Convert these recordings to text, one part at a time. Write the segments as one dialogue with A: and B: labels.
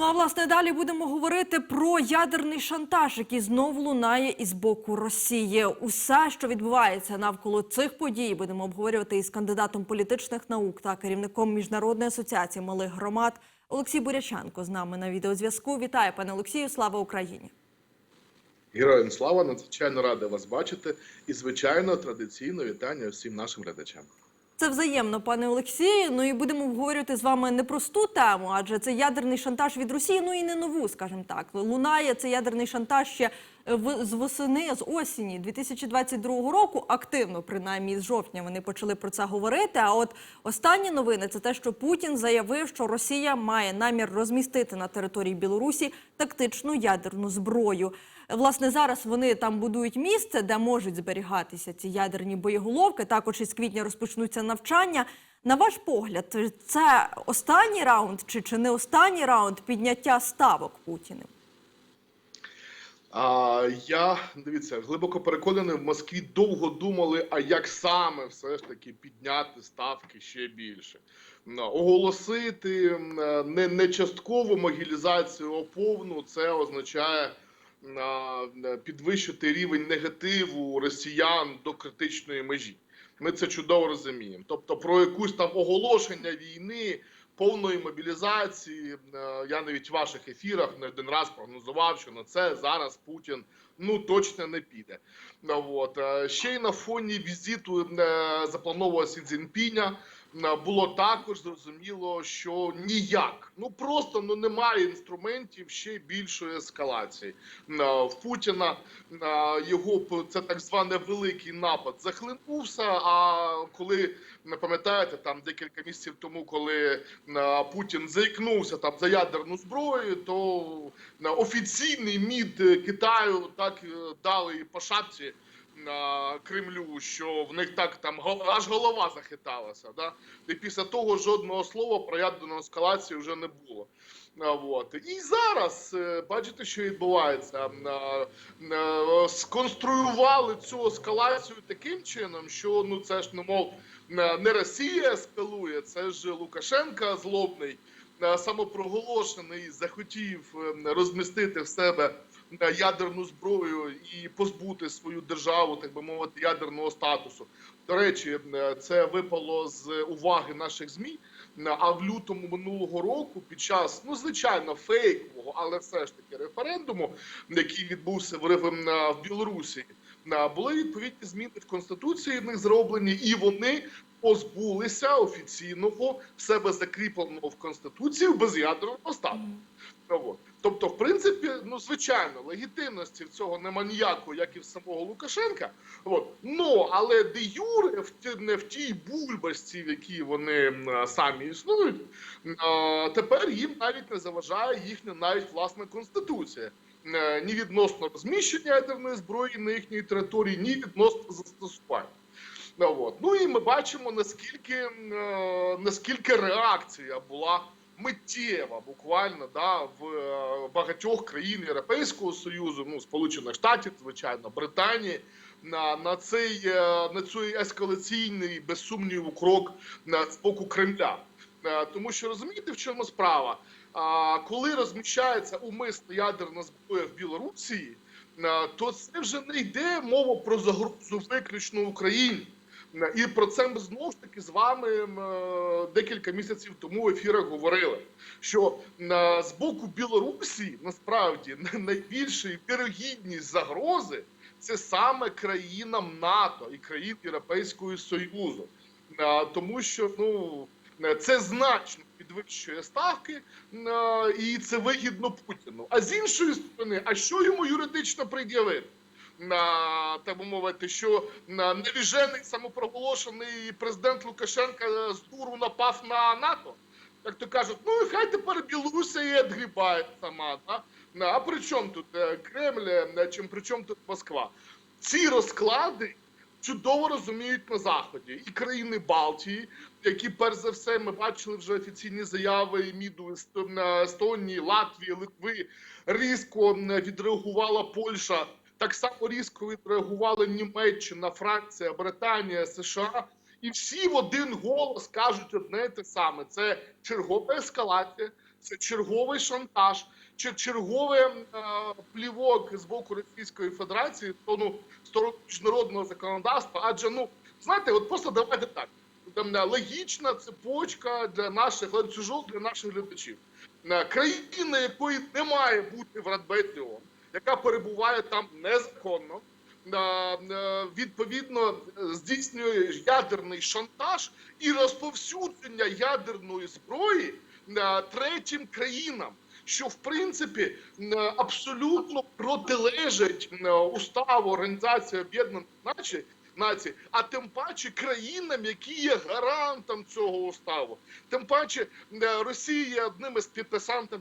A: Ну а власне далі будемо говорити про ядерний шантаж, який знову лунає із боку Росії. Усе, що відбувається навколо цих подій, будемо обговорювати із кандидатом політичних наук та керівником міжнародної асоціації малих громад Олексій Буряченко з нами на відеозв'язку. Вітаю, пане Олексію! Слава Україні!
B: Героям слава, надзвичайно радий вас бачити. І, звичайно, традиційно вітання всім нашим глядачам.
A: Це взаємно, пане Олексію. Ну і будемо обговорювати з вами не просту тему, адже це ядерний шантаж від Росії. Ну і не нову, скажімо так. Лунає це ядерний шантаж ще з восени, з осені 2022 року. Активно, принаймні з жовтня, вони почали про це говорити. А от останні новини це те, що Путін заявив, що Росія має намір розмістити на території Білорусі тактичну ядерну зброю. Власне, зараз вони там будують місце, де можуть зберігатися ці ядерні боєголовки. Також із квітня розпочнуться навчання. На ваш погляд, це останній раунд чи, чи не останній раунд підняття ставок Путіним?
B: А я дивіться, глибоко переконаний, в Москві довго думали, а як саме все ж таки підняти ставки ще більше. Оголосити не, не часткову могілізацію, а повну, це означає підвищити рівень негативу росіян до критичної межі. Ми це чудово розуміємо. Тобто, про якусь там оголошення війни, повної мобілізації. е, Я навіть в ваших ефірах не один раз прогнозував, що на це зараз Путін ну точно не піде. Ну, От. е, Ще й на фоні візиту е, запланованого Сі Цзіньпіня е, було також зрозуміло, що ніяк, ну просто ну немає інструментів ще більшої ескалації. Е, В Путіна е, його це так званий великий напад захлинувся. А коли не пам'ятаєте, там декілька місяців тому, коли е, Путін заікнувся там за ядерну зброю, то е, офіційний мід е, Китаю так е, дали по шапці Кремлю, що в них так там аж голова захиталася. Да? І після того жодного слова про ядерну ескалацію вже не було. А, Вот. І зараз е, бачите, що відбувається. Сконструювали цю ескалацію таким чином, що ну це ж не мов е, не Росія ескалує, це ж Лукашенка злобний, самопроголошений, захотів розмістити в себе ядерну зброю і позбути свою державу, так би мовити, ядерного статусу. До речі, е, це випало з уваги наших змі. А в лютому минулого року, під час ну звичайно фейкового, але все ж таки референдуму, який відбувся в в Білорусі, на- були відповідні зміни в конституції в них зроблені, і вони позбулися офіційного в себе закріпленого в конституції без'ядерного статусу. От. Тобто, в принципі, ну звичайно, легітимності в цього нема ніякої, як і в самого Лукашенка. От. Ну, але де юре не в тій бульбашці, в якій вони самі існують, тепер їм навіть не заважає їхня навіть власна конституція. Е, Ні відносно розміщення ядерної зброї на їхній території, ні відносно застосування. Ну, от. ну і ми бачимо, наскільки, е, наскільки реакція була миттєва, буквально да, в е, багатьох країн Європейського Союзу, ну Сполучених Штатів, звичайно, Британії. На, на цей е, на цей ескалаційний без крок на з боку Кремля, Е, тому що розумієте, в чому справа? А коли розміщається умисна ядерна зброя в Білорусі, е, то це вже не йде мова про загрозу виключно Україні. Е, І про це ми знову ж таки з вами е, декілька місяців тому в ефірах говорили. Що е, з боку Білорусі насправді найбільша вірогідність загрози це саме країнам НАТО і країн Європейського Союзу, тому що ну це значно підвищує ставки, і це вигідно Путіну. А з іншої сторони, а що йому юридично пред'явити? На так би мовити, що на навіжений самопроголошений президент Лукашенка з дуру напав на НАТО. Як то кажуть, ну і хай тепер Білорусія і відгрібає сама. Да? А при чому тут е, Кремль, е, чим при чому тут Москва? Ці розклади чудово розуміють на заході і країни Балтії, які перш за все ми бачили вже офіційні заяви МІДу Естонії, Латвії, Литви. Різко відреагувала Польща. Так само різко відреагували Німеччина, Франція, Британія, США. І всі в один голос кажуть одне і те саме: це чергова ескалація, це черговий шантаж, чи черговий е, плівок з боку Російської Федерації в сторону, міжнародного законодавства. Адже ну знаєте, от просто давайте так. Там е, логічна цепочка для наших ланцюжок для наших глядачів. Е, Країна, якої не має бути в Радбезі ООН, яка перебуває там незаконно, е, е, відповідно здійснює ядерний шантаж і розповсюдження ядерної зброї е, третім країнам. Що в принципі абсолютно протилежить уставу Організації Об'єднаних Націй, націй, а тим паче країнам, які є гарантом цього уставу. Тим паче е, Росія є одним із підписантів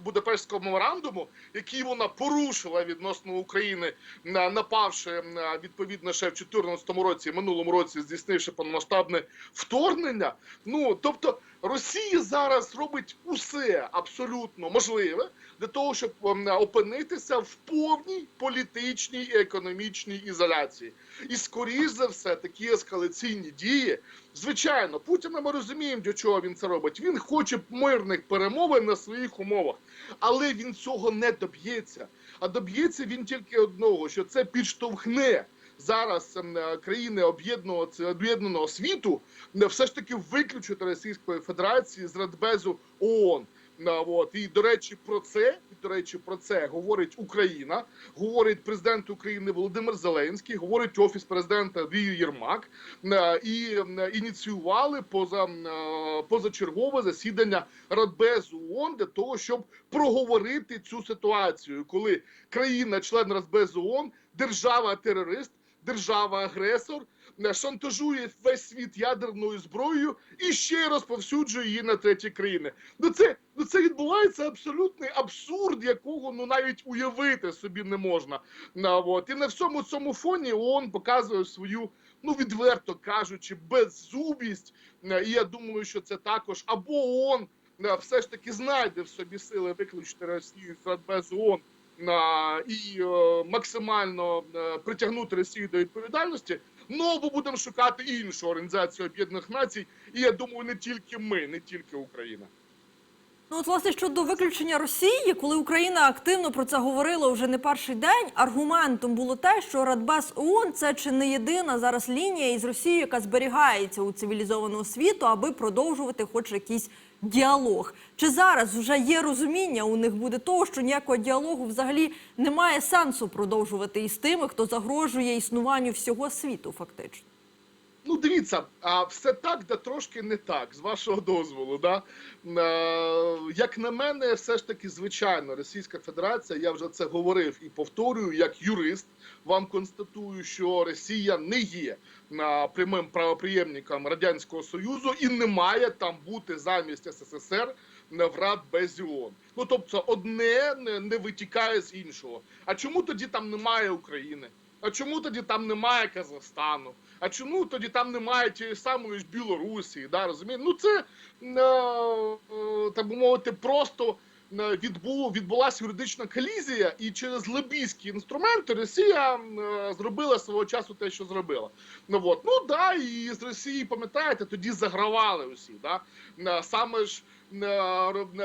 B: Будапештського меморандуму, який вона порушила відносно України, напавши е, відповідно ще в 2014 році, минулому році, здійснивши повномасштабне вторгнення. Ну тобто Росія зараз робить усе абсолютно можливе для того, щоб ем, опинитися в повній політичній і економічній ізоляції. І скоріш за все, такі ескалаційні дії. Звичайно, Путіна ми розуміємо, для чого він це робить. Він хоче мирних перемовин на своїх умовах, але він цього не доб'ється. А доб'ється він тільки одного: що це підштовхне зараз ем, е, країни об'єднаного це- об'єднаного світу е, все ж таки виключити Російської Федерації з Радбезу ООН. На, от. І до речі, про це до речі, про це говорить Україна, говорить президент України Володимир Зеленський, говорить офіс президента Андрій Єрмак е, і е, ініціювали поза е, позачергове засідання Радбезу ООН для того, щоб проговорити цю ситуацію, коли країна-член Радбезу ООН, держава-терорист, держава-агресор е, шантажує весь світ ядерною зброєю і ще розповсюджує її на треті країни. Ну це ну це відбувається абсолютний абсурд, якого ну навіть уявити собі не можна. На от і на всьому цьому фоні ООН показує свою, ну відверто кажучи, беззубість. Е, І я думаю, що це також або ООН е, все ж таки знайде в собі сили виключити Росію з Радбезу ООН і е, максимально е, притягнути Росію до відповідальності. Ну або будемо шукати іншу організацію Об'єднаних Націй, і я думаю, не тільки ми, не тільки Україна.
A: Ну, от, власне, щодо виключення Росії, коли Україна активно про це говорила вже не перший день, аргументом було те, що Радбез ООН – це чи не єдина зараз лінія із Росією, яка зберігається у цивілізованого світу, аби продовжувати хоч якийсь діалог. Чи зараз вже є розуміння у них буде того, що ніякого діалогу взагалі немає сенсу продовжувати із тими, хто загрожує існуванню всього світу, фактично?
B: Ну, дивіться, а все так, да трошки не так, з вашого дозволу. Да? Е, як на мене, все ж таки, звичайно, Російська Федерація, я вже це говорив і повторюю, як юрист, вам констатую, що Росія не є е, прямим правоприємником Радянського Союзу і не має там бути замість СССР в Радбезі ООН. Ну тобто, одне не, не витікає з іншого. А чому тоді там немає України? А чому тоді там немає Казахстану? А чому тоді там немає тієї самої ж Білорусі? Да, розумієте? Ну це е, е, так би мовити, просто е, відбу, відбулася юридична колізія, і через лобійські інструменти Росія зробила свого часу те, що зробила. Ну от ну да, і з Росії, пам'ятаєте, тоді загравали усі. Да? Саме ж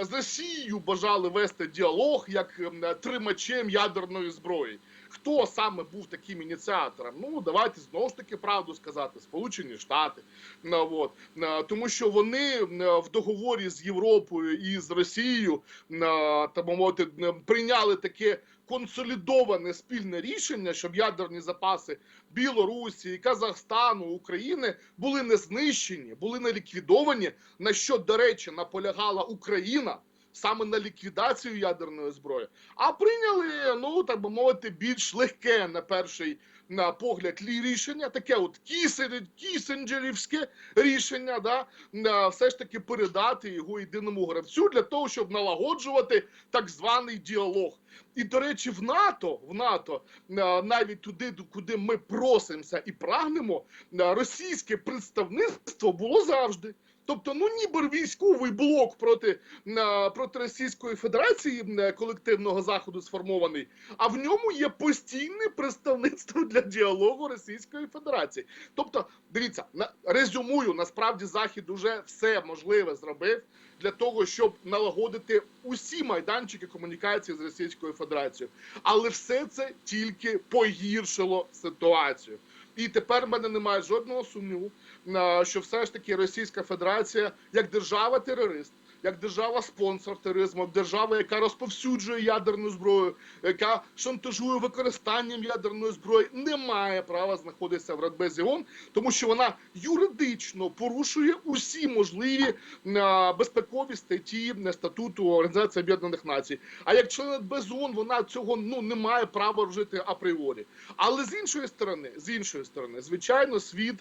B: з Росією бажали вести діалог як тримачем ядерної зброї. Хто саме був таким ініціатором? Ну давайте знову ж таки правду сказати: Сполучені Штати. Ну, от. Е, Тому що вони е, в договорі з Європою і з Росією е, так мовити прийняли таке консолідоване спільне рішення, щоб ядерні запаси Білорусі, Казахстану, України були не знищені, були не ліквідовані. На що, до речі, наполягала Україна саме на ліквідацію ядерної зброї, а прийняли, ну так би мовити, більш легке на перший на погляд рішення, таке от кісенджерівське рішення, да, все ж таки передати його єдиному гравцю для того, щоб налагоджувати так званий діалог. І до речі, в НАТО, в НАТО навіть туди, куди ми просимося і прагнемо, російське представництво було завжди. Тобто, ну ніби військовий блок проти, е, проти Російської Федерації е, колективного заходу сформований, а в ньому є постійне представництво для діалогу Російської Федерації. Тобто, дивіться, на резюмую, насправді Захід уже все можливе зробив для того, щоб налагодити усі майданчики комунікації з Російською Федерацією. Але все це тільки погіршило ситуацію. І тепер в мене немає жодного сумніву, що все ж таки Російська Федерація як держава-терорист, як держава-спонсор тероризму, держава, яка розповсюджує ядерну зброю, яка шантажує використанням ядерної зброї, не має права знаходитися в Радбезі ООН, тому що вона юридично порушує усі можливі безпекові статті статуту Організації Об'єднаних Націй. А як член Радбезу ООН, вона цього ну не має права вжити апріорі. Але з іншої сторони, з іншої сторони, звичайно, світ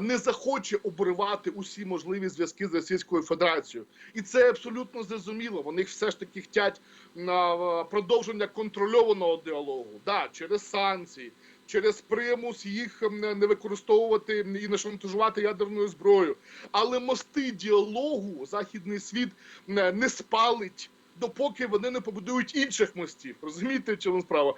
B: не захоче обривати усі можливі зв'язки з Російською Федерацією, і це абсолютно зрозуміло. Вони все ж таки на е, продовження контрольованого діалогу, да, через санкції. Через примус їх не використовувати і не шантажувати ядерною зброєю, але мости діалогу західний світ не спалить. Допоки вони не побудують інших мостів, розумієте, чому справа?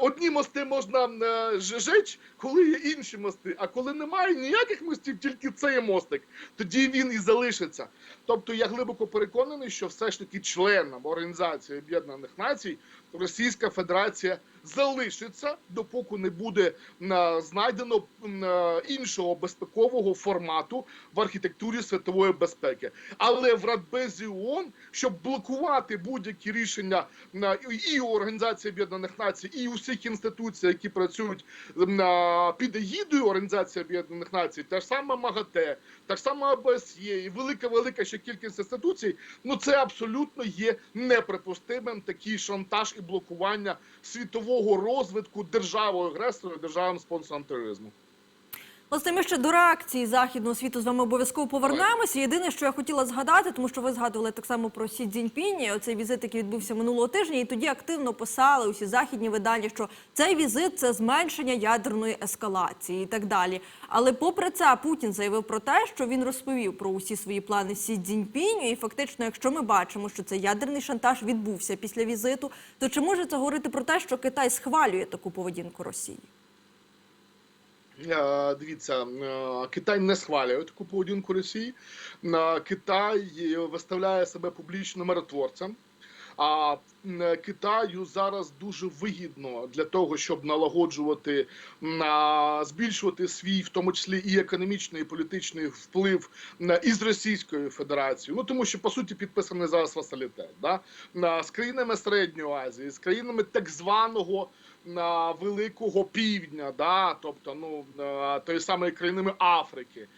B: Одні мости можна е, жечь, коли є інші мости. А коли немає ніяких мостів, тільки цей мостик, тоді він і залишиться. Тобто я глибоко переконаний, що все ж таки членом Організації Об'єднаних Націй Російська Федерація залишиться, допоки не буде е, знайдено е, іншого безпекового формату в архітектурі світової безпеки. Але в Радбезі ООН, щоб блокувати будь-які рішення е, і Організації Об'єднаних Націй, і усіх інституцій, які працюють під егідою Організації Об'єднаних Націй, та ж саме МАГАТЕ, та ж саме ОБСЄ, і велика велика ще кількість інституцій. Ну це абсолютно є неприпустимим такий шантаж і блокування світового розвитку державою агресора, державним спонсором тероризму.
A: Власне, ми ще до реакції західного світу з вами обов'язково повернемося. Єдине, що я хотіла згадати, тому що ви згадували так само про Сі Цзіньпіні, оцей візит, який відбувся минулого тижня, і тоді активно писали усі західні видання, що цей візит це зменшення ядерної ескалації і так далі. Але попри це, Путін заявив про те, що він розповів про усі свої плани Сі Цзіньпіню. І фактично, якщо ми бачимо, що цей ядерний шантаж відбувся після візиту, то чи може це говорити про те, що Китай схвалює таку поведінку Росії?
B: Е, Дивіться, е, Китай не схвалює таку поведінку Росії. Е, Китай виставляє себе публічно миротворцем. А Китаю зараз дуже вигідно для того, щоб налагоджувати на збільшувати свій, в тому числі і економічний, і політичний вплив на із Російською Федерацією. Ну тому що по суті підписаний зараз васалітет, да? з країнами Середньої Азії, з країнами так званого великого півдня, да, тобто ну тої самої країни Африки.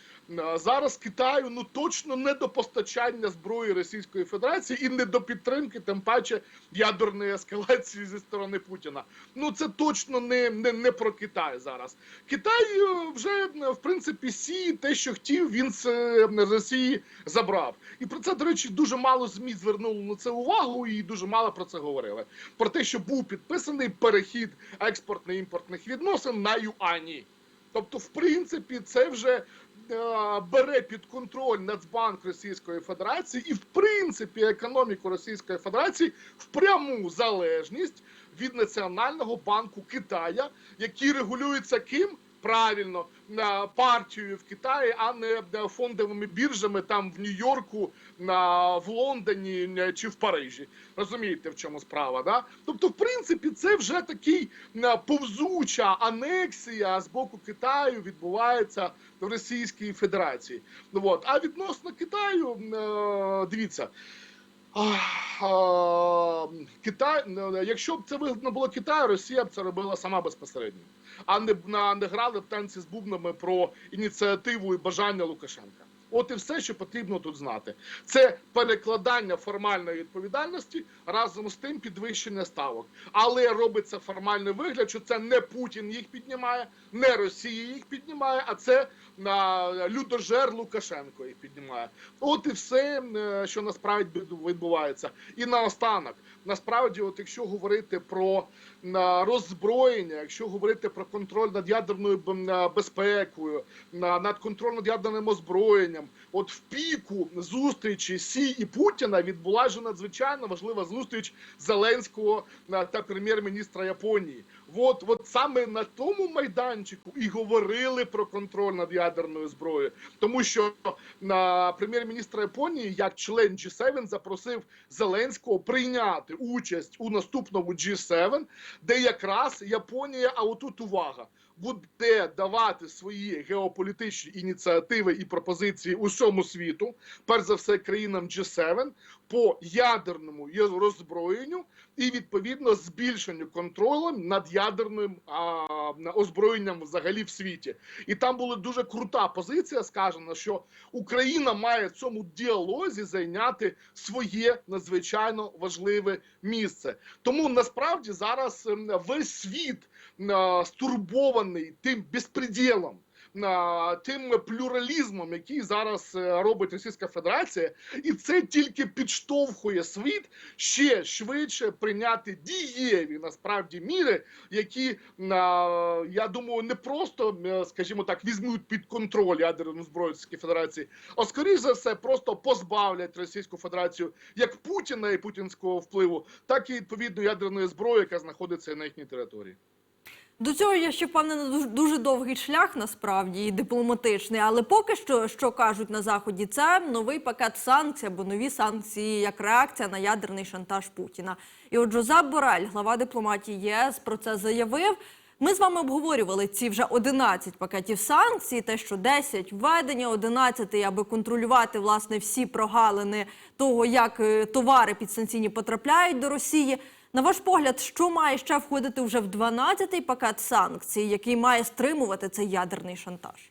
B: Зараз Китаю ну точно не до постачання зброї Російської Федерації і не до підтримки, тим паче ядерної ескалації зі сторони Путіна. Ну це точно не, не, не про Китай зараз. Китай е, вже е, в принципі сі те, що хотів, він з е, Росії забрав. І про це, до речі, дуже мало змі звернуло на це увагу, і дуже мало про це говорили. Про те, що був підписаний перехід експортно-імпортних відносин на юані. Тобто, в принципі, це вже бере під контроль Нацбанк Російської Федерації і, в принципі, економіку Російської Федерації в пряму залежність від Національного банку Китая, який регулюється ким? Правильно, партією в Китаї, а не е, фондовими біржами там в Нью-Йорку, в Лондоні е, чи в Парижі. Розумієте, в чому справа? Да? Тобто, в принципі, це вже такий е, повзуча анексія з боку Китаю відбувається в Російській Федерації. Ну, от. А відносно Китаю, дивіться. Китай, е, якщо б це вигідно було Китаю, Росія б це робила сама безпосередньо, а не, не грали б танці з бубнами про ініціативу і бажання Лукашенка. От і все, що потрібно тут знати. Це перекладання формальної відповідальності разом з тим підвищення ставок. Але робиться формальний вигляд, що це не Путін їх піднімає, не Росія їх піднімає, а це на людожер Лукашенко їх піднімає. От і все, е, що насправді відбувається. І наостанок, насправді, от якщо говорити про на роззброєння, якщо говорити про контроль над ядерною е, безпекою, на- над контролем над ядерним озброєнням. Питанням. От в піку зустрічі Сі і Путіна відбулася надзвичайно важлива зустріч Зеленського е, та прем'єр-міністра Японії. От, от саме на тому майданчику і говорили про контроль над ядерною зброєю, тому що на прем'єр-міністра Японії, як член G7, запросив Зеленського прийняти участь у наступному G7, де якраз Японія, а отут увага, буде давати свої геополітичні ініціативи і пропозиції усьому світу, перш за все країнам G7, по ядерному роззброєнню і відповідно збільшенню контролю над ядерним а, озброєнням взагалі в світі. І там була дуже крута позиція. Сказано, що Україна має в цьому діалозі зайняти своє надзвичайно важливе місце. Тому насправді зараз ем, весь світ стурбований тим безпреділом. Тим плюралізмом, який зараз е, робить Російська Федерація, і це тільки підштовхує світ ще швидше прийняти дієві насправді міри, які е, я думаю, не просто, е, скажімо так, візьмуть під контроль ядерну зброю Російської Федерації, а скоріш за все просто позбавлять Російську Федерацію як Путіна і путінського впливу, так і відповідно ядерної зброї, яка знаходиться на їхній території.
A: До цього я ще впевнена дуже, довгий шлях насправді і дипломатичний. Але поки що, що кажуть на заході, це новий пакет санкцій або нові санкції як реакція на ядерний шантаж Путіна. І от Жозеп Борель, глава дипломатії ЄС, про це заявив. Ми з вами обговорювали ці вже 11 пакетів санкцій, те, що 10 введення, 11 аби контролювати власне всі прогалини того, як е, товари підсанкційні потрапляють до Росії. На ваш погляд, що має ще входити вже в 12-й пакет санкцій, який має стримувати цей ядерний шантаж?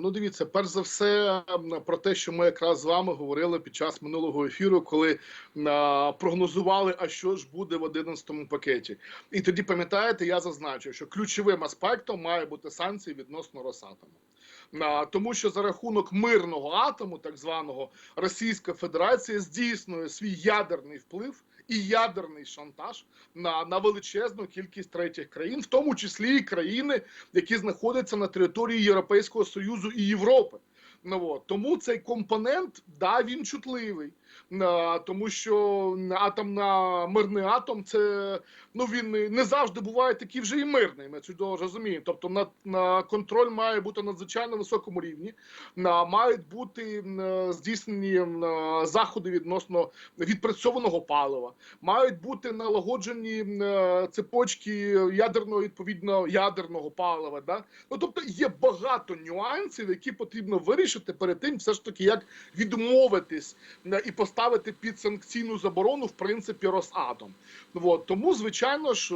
B: Ну, дивіться, перш за все, про те, що ми якраз з вами говорили під час минулого ефіру, коли прогнозували, а що ж буде в 11-му пакеті. І тоді пам'ятаєте, я зазначив, що ключовим аспектом має бути санкції відносно Росатому. Тому що за рахунок мирного атому, так званого Російська Федерація здійснює свій ядерний вплив і ядерний шантаж на, на величезну кількість третіх країн, в тому числі і країни, які знаходяться на території Європейського Союзу і Європи. Ну, от. Тому цей компонент, да, він чутливий. Тому що атом на мирний атом, це ну він не- завжди буває такий вже і мирний. Ми чудово розуміємо. Тобто на, на контроль має бути на надзвичайно високому рівні. Мають бути м, здійснені м, заходи відносно відпрацьованого палива, мають бути налагоджені е, цепочки ядерного відповідно ядерного палива. Да? Ну тобто є багато нюансів, які потрібно вирішити перед тим, все ж таки, як відмовитись е, і поставити під санкційну заборону в принципі Росатом. От. Тому, звичайно, ж,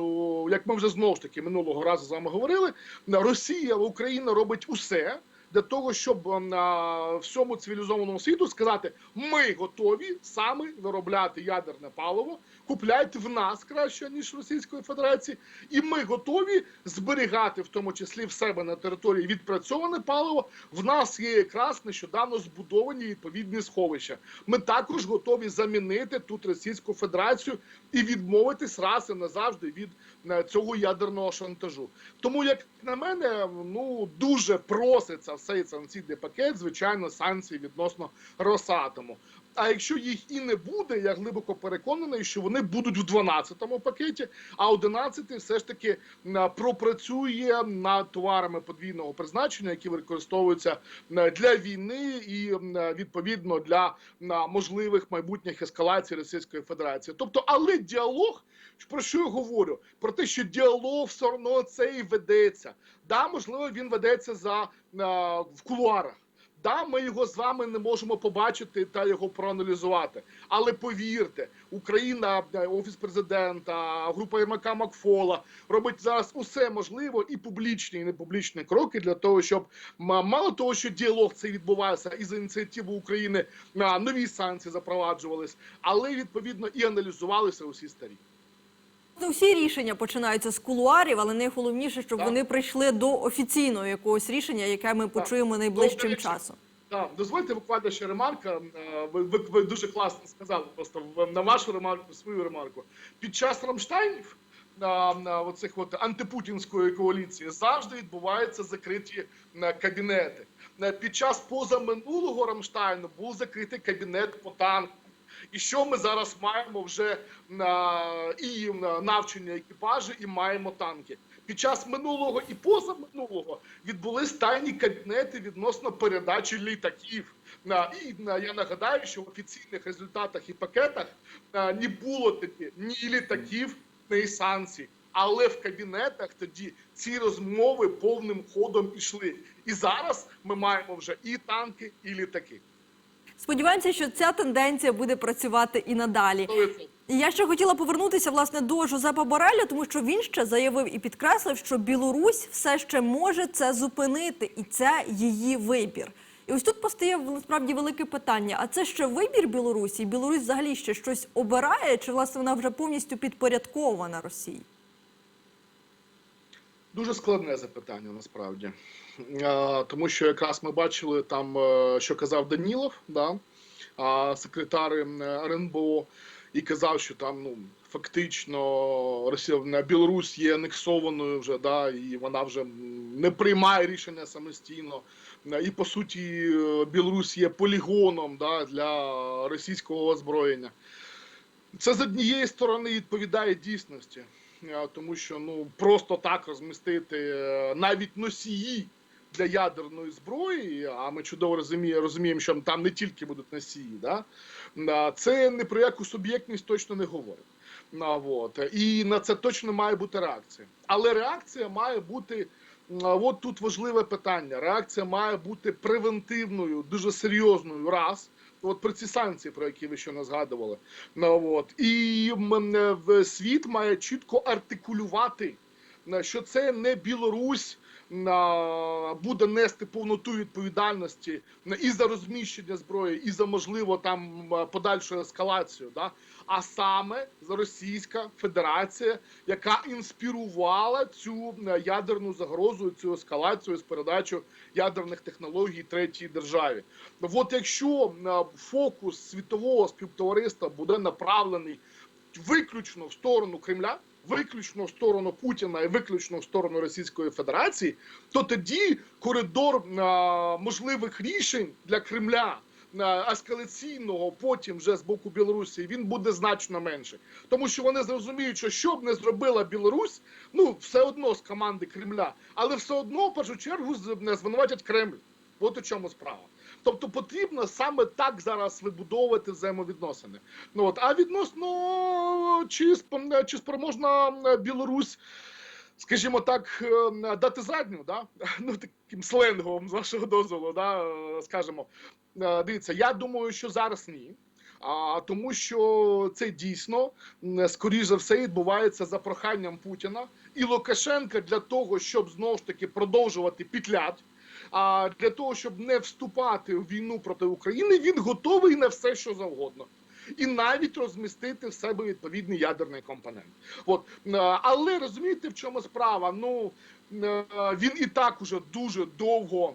B: як ми вже знову ж таки минулого разу з вами говорили, Росія Україна робить усе. Для того щоб е, на всьому цивілізованому світу сказати, ми готові саме виробляти ядерне паливо, купляйте в нас краще ніж в Російської Федерації, і ми готові зберігати в тому числі в себе на території відпрацьоване паливо. В нас є якраз нещодавно збудовані відповідні сховища. Ми також готові замінити тут Російську Федерацію і відмовитись раз і назавжди від е, цього ядерного шантажу. Тому, як на мене, ну дуже проситься цей санкційний пакет, звичайно, санкції відносно Росатому. А якщо їх і не буде, я глибоко переконаний, що вони будуть в 12-му пакеті, а 11-й все ж таки пропрацює над товарами подвійного призначення, які використовуються для війни і відповідно для можливих майбутніх ескалацій Російської Федерації. Тобто, але діалог, про що я говорю? Про те, що діалог все одно цей ведеться. Да, можливо, він ведеться за в кулуарах. Да, ми його з вами не можемо побачити та його проаналізувати. Але повірте, Україна, е, офіс президента, група Єрмака Макфола робить зараз усе можливе і публічні, і непублічні кроки для того, щоб мало того, що діалог цей відбувався і за ініціативу України а, нові санкції запроваджувались, але відповідно і аналізувалися усі старі.
A: Ну, Всі рішення починаються з кулуарів, але найголовніше, щоб
B: Так.
A: вони прийшли до офіційного якогось рішення, яке ми почуємо найближчим
B: до речі,
A: часом.
B: Так, дозвольте буквально ще ремарка. Е, Ви, ви, ви дуже класно сказали просто на вашу ремарку, свою ремарку. Під час Рамштайнів на, на оцих от антипутінської коаліції завжди відбуваються закриті е, кабінети. е, під час позаминулого Рамштайну був закритий кабінет по танку. І що ми зараз маємо вже і навчення екіпажі, і маємо танки. Під час минулого і позаминулого відбулись тайні кабінети відносно передачі літаків. І я нагадаю, що в офіційних результатах і пакетах не було тоді ні літаків, ні санкцій. Але в кабінетах тоді ці розмови повним ходом пішли. І зараз ми маємо вже і танки, і літаки.
A: Сподіваємося, що ця тенденція буде працювати і надалі. Я ще хотіла повернутися власне до Жозепа Бореля, тому що він ще заявив і підкреслив, що Білорусь все ще може це зупинити, і це її вибір. І ось тут постає насправді велике питання: а це ще вибір Білорусі? Білорусь взагалі ще щось обирає, чи власне вона вже повністю підпорядкована Росії?
B: Дуже складне запитання насправді. Тому що якраз ми бачили там, е, що казав Данілов, да, секретар РНБО, і казав, що там ну фактично Росія Білорусь є анексованою вже, да, і вона вже не приймає рішення самостійно. Е, І по суті, е, Білорусь є полігоном да, для російського озброєння. Це з однієї сторони відповідає дійсності, тому що ну просто так розмістити е, навіть носії для ядерної зброї, а ми чудово розуміємо, розуміємо, що там не тільки будуть носії, да? це ні про яку суб'єктність точно не говорить. Ну, от. І на це точно має бути реакція. Але реакція має бути. От тут важливе питання. Реакція має бути превентивною, дуже серйозною. Раз, от про ці санкції, про які ви щойно згадували. Ну, от. І е, світ має чітко артикулювати, е, що це не Білорусь буде нести повноту відповідальності е, і за розміщення зброї, і за можливо там подальшу ескалацію. Да? А саме за Російська Федерація, яка інспірувала цю е, ядерну загрозу, цю ескалацію з передачу ядерних технологій третій державі. От якщо е, фокус світового співтовариства буде направлений виключно в сторону Кремля, виключно в сторону Путіна і виключно в сторону Російської Федерації, то тоді коридор е, можливих рішень для Кремля. Ескалаційного потім вже з боку Білорусі він буде значно менше, тому що вони зрозуміють, що що б не зробила Білорусь, ну все одно з команди Кремля, але все одно в першу чергу звинуватять Кремль. От у чому справа. Тобто потрібно саме так зараз вибудовувати взаємовідносини. Ну от а відносно чи чи спроможна е, Білорусь, скажімо так, е, дати задню, да? ну таким сленгом з вашого дозволу, да, скажемо. Е, Дивіться, я думаю, що зараз ні. А тому, що це дійсно скоріш за все відбувається за проханням Путіна і Лукашенка для того, щоб знову ж таки продовжувати пітлять. А для того, щоб не вступати у війну проти України, він готовий на все, що завгодно. І навіть розмістити в себе відповідний ядерний компонент. От е, але розумієте, в чому справа? Ну е, він і так уже дуже довго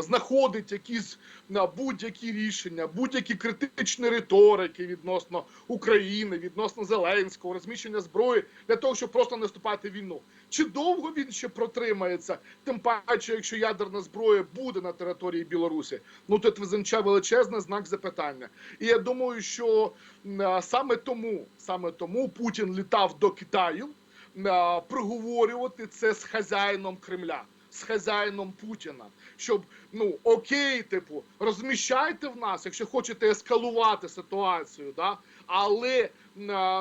B: знаходить якісь на будь-які рішення, будь-які критичні риторики відносно України, відносно Зеленського, розміщення зброї для того, щоб просто в війну. Чи довго він ще протримається? Тим паче, якщо ядерна зброя буде на території Білорусі, ну тут визначає величезний знак запитання. І я думаю, що саме тому, саме тому Путін літав до Китаю проговорювати це з хазяїном Кремля. З хазяїном Путіна, щоб ну окей, типу, розміщайте в нас, якщо хочете ескалувати ситуацію, да але е,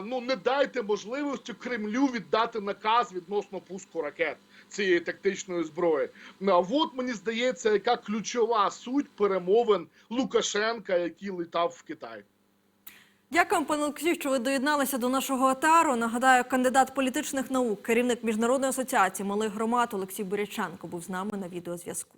B: ну не дайте можливості Кремлю віддати наказ відносно пуску ракет цієї тактичної зброї. Ну, от мені здається, яка ключова суть перемовин Лукашенка, який літав в Китай.
A: Дякую, пане Олексію, що ви доєдналися до нашого атару. Нагадаю, кандидат політичних наук, керівник міжнародної асоціації малих громад Олексій Буряченко був з нами на відеозв'язку.